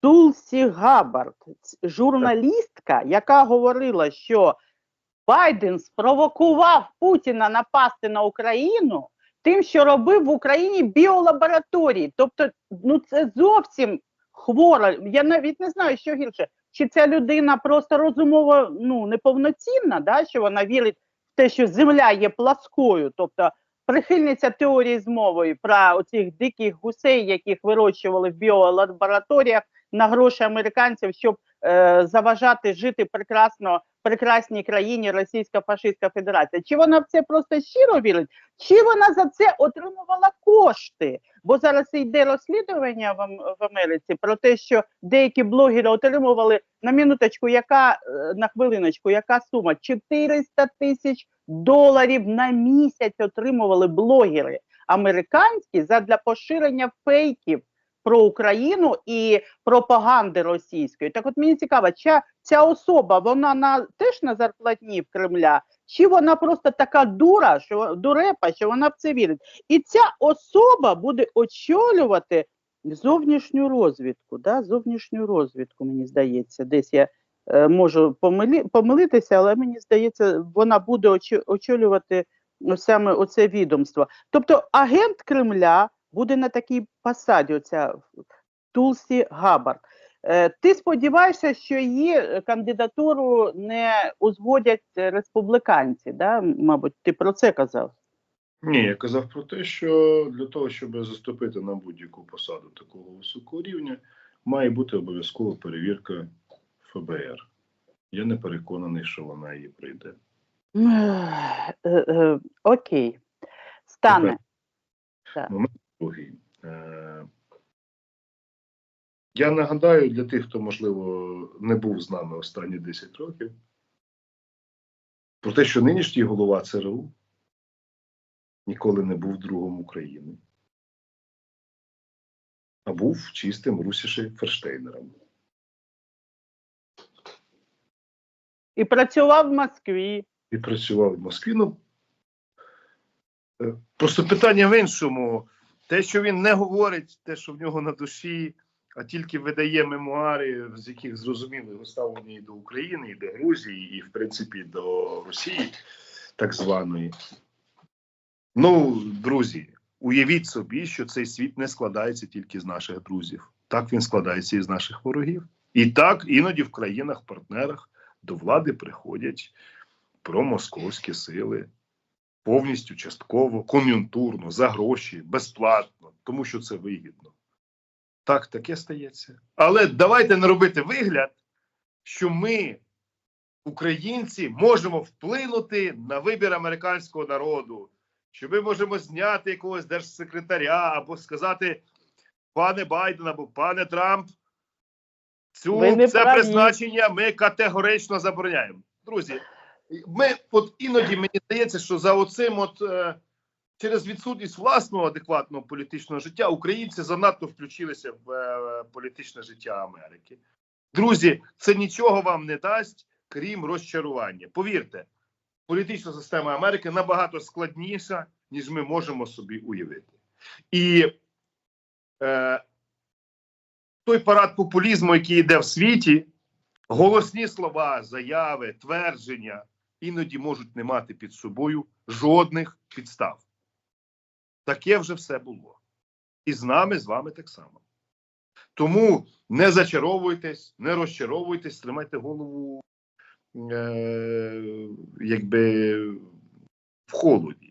Тулсі Габбард, журналістка, яка говорила, що Байден спровокував Путіна напасти на Україну тим, що робив в Україні біолабораторії. Тобто, ну це зовсім хвора. Я навіть не знаю, що гірше. Чи ця людина просто розумово ну, неповноцінна, да, що вона вірить в те, що земля є пласкою, тобто прихильниця теорії змови про оцих диких гусей, яких вирощували в біолабораторіях на гроші американців, щоб е, заважати жити прекрасно прекрасній країні Російська Фашистська Федерація. Чи вона в це просто щиро вірить, чи вона за це отримувала кошти? Бо зараз йде розслідування в, в Америці про те, що деякі блогери отримували на минуточку, яка е, на хвилиночку, яка сума? 400 тисяч доларів на місяць отримували блогери американські задля поширення фейків про Україну і пропаганди російської. Так от мені цікаво, ця, ця особа, вона на теж на зарплатні в Кремля, чи вона просто така дура, що дурепа, що вона в це вірить? І ця особа буде очолювати зовнішню розвідку. Да? Зовнішню розвідку, мені здається, десь я е, можу помилі, помилитися, але мені здається, вона буде очолювати саме оце відомство. Тобто агент Кремля буде на такій посаді, оця Тулсі Габард. Е, ти сподіваєшся, що її кандидатуру не узгодять республіканці, да? мабуть, ти про це казав. Ні, я казав про те, що для того, щоб заступити на будь-яку посаду такого високого рівня, має бути обов'язкова перевірка ФБР. Я не переконаний, що вона її прийде. Е, е, Окей. Стане. Момент другий. Е, Я нагадаю для тих, хто, можливо, не був з нами останні 10 років, про те, що нинішній голова ЦРУ ніколи не був другом України, а був чистим Русіше Ферштейнером. І працював в Москві. і працював в Москві. Ну, е, просто питання в іншому. Те, що він не говорить, те, що в нього на душі, а тільки видає мемуари, з яких зрозуміло його ставлення і до України, і до Грузії, і, в принципі, до Росії, так званої. Ну, друзі, уявіть собі, що цей світ не складається тільки з наших друзів. Так він складається і з наших ворогів. І так іноді в країнах-партнерах до влади приходять промосковські сили повністю частково, кон'юнктурно, за гроші, безплатно, тому що це вигідно. Так, таке стається. Але давайте не робити вигляд, що ми, українці, можемо вплинути на вибір американського народу, що ми можемо зняти якогось держсекретаря або сказати, пане Байден або пане Трамп, цю це праві. призначення ми категорично забороняємо. Друзі, ми от іноді мені здається, що за оцим, от е, через відсутність власного адекватного політичного життя, українці занадто включилися в е, політичне життя Америки. Друзі, це нічого вам не дасть, крім розчарування. Повірте, політична система Америки набагато складніша, ніж ми можемо собі уявити. І е, той парад популізму, який йде в світі, голосні слова, заяви, твердження іноді можуть не мати під собою жодних підстав. Таке вже все було. І з нами, з вами так само. Тому не зачаровуйтесь, не розчаровуйтесь, тримайте голову е, якби в холоді.